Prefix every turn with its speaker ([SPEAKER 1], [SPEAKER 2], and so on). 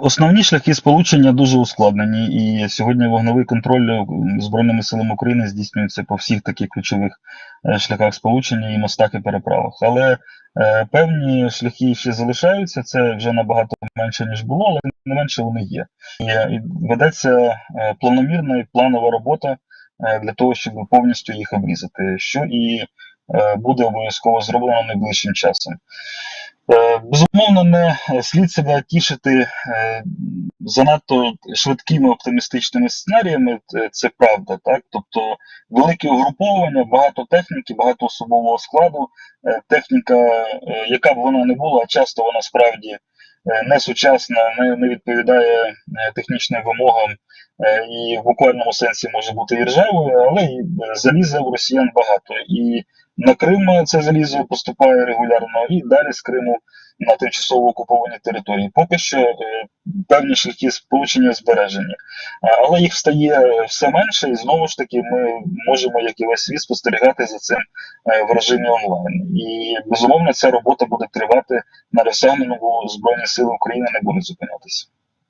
[SPEAKER 1] Основні шляхи сполучення дуже ускладнені, і сьогодні вогневий контроль Збройними силами України здійснюється по всіх таких ключових е, шляхах сполучення і мостах і переправах. Але е, певні шляхи ще залишаються. Це вже набагато менше ніж було, але не менше вони є. І, і ведеться е, планомірна і планова робота е, для того, щоб повністю їх обрізати, що і е, буде обов'язково зроблено найближчим часом. Е, Безумовно, не слід себе тішити е, занадто швидкими оптимістичними сценаріями. Е, Це правда, так. Тобто великі угруповання, багато техніки, багато особового складу. Техніка, яка б вона не була, часто вона справді не сучасна, не, не відповідає е, технічним вимогам е, і в буквальному сенсі може бути і ржавою, але і е, заліза у росіян багато. І на Крим це залізо поступає регулярно, і далі з Криму на тимчасово окуповані території. Поки що е, певні шляхи сполучення збережені, але їх стає все менше, і знову ж таки ми можемо, як і весь світ, спостерігати за цим е, в режимі онлайн. І безумовно ця робота буде тривати на досягненому Збройні Сили України не будуть зупинятися.